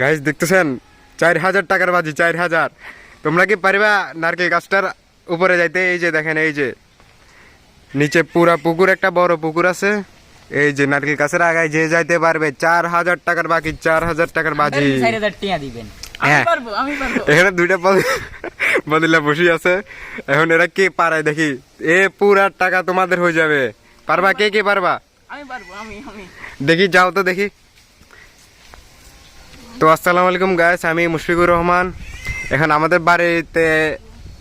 Guys দেখতেছেন? চার হাজার টাকার বাজি চার হাজার। তোমরা কি পারবা নারকেল গাছটার উপরে যাইতে? এই যে দেখেন এই যে। নিচে পুরা পুকুর একটা বড় পুকুর আছে। এই যে নারকেল গাছের আগায় যে যাইতে পারবে চার হাজার টাকার বাকি চার হাজার টাকার বাজি। হ্যাঁ। এখানে দুইটা বদিলা বসে আছে। এখন এরা কে পারায় দেখি? এ পুরা টাকা তোমাদের হয়ে যাবে। পারবা? কে কে পারবা? দেখি যাও তো দেখি। তো আসসালামু আলাইকুম গাইস আমি মুশফিকুর রহমান। এখন আমাদের বাড়িতে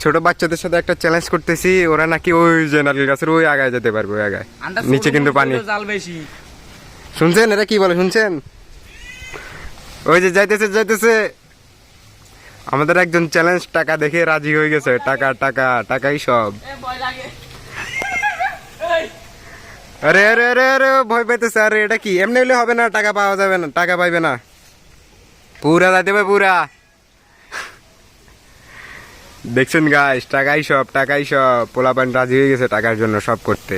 ছোট বাচ্চাদের সাথে একটা চ্যালেঞ্জ করতেছি। ওরা নাকি ওই যে নারকেল গাছের ওই আগায় যেতে পারবে ওই আগায়। নিচে কিন্তু পানি। শুনছেন? এরা কি বলে শুনছেন? ওই যে যাইতেছে যাইতেছে। আমাদের একজন চ্যালেঞ্জ টাকা দেখে রাজি হয়ে গেছে। টাকা টাকা টাকাই সব। আরে আরে আরে আরে ভয় পাইতেছে। আরে এটা কি? এমনি হলে হবে না টাকা পাওয়া যাবে না টাকা পাইবে না। পুরা যাইতে হবে পুরা। দেখছেন গাইস টাকাই সব টাকাই সব। পোলাপান রাজি হয়ে গেছে টাকার জন্য সব করতে।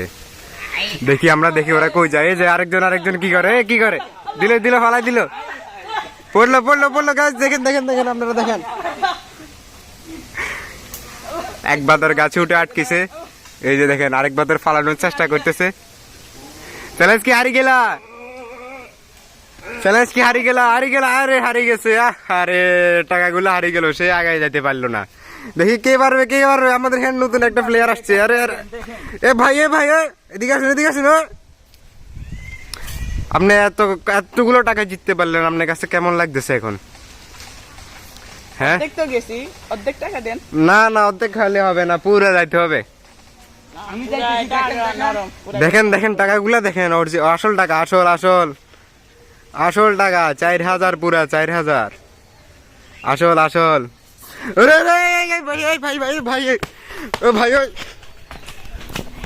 দেখি আমরা, দেখি ওরা কই যায়। এই যে আরেকজন আরেকজন কি করে? কি করে? দিলে দিলে, ফালাই দিল। পড়ল পড়ল পড়ল গাছ দেখেন দেখেন দেখেন আপনারা, দেখেন। এক বাদর গাছে উঠে আটকেছে। এই যে দেখেন, আরেক বাদর ফালানোর চেষ্টা করতেছে। তাহলে কি হারি গেলা। চ্যালেঞ্জ কি হারি গেলা হারি গেলা আরে হারি গেছে আরে টাকাগুলো হারি গেল সে আগায় যেতে পারল না। দেখি কে পারবে কে পারবে আমাদের হ্যান্ড নতুন একটা প্লেয়ার আসছে আরে আরে। এ ভাই এ ভাই এদিকে আসুন এদিকে আসুন আপনি এত এতগুলো টাকা জিততে পারলেন আপনার কাছে কেমন লাগতেছে এখন? হ্যাঁ? তো গেছি অর্ধেক টাকা দেন। না না অর্ধেক খালি হবে না পুরো যাইতে হবে। দেখেন দেখেন। টাকাগুলা দেখেন আসল টাকা আসল আসল। আসল টাকা, চার হাজার পুরা, চার হাজার। আসল আসল। ভাই ভাই ভাই ভাই ভাই ভাই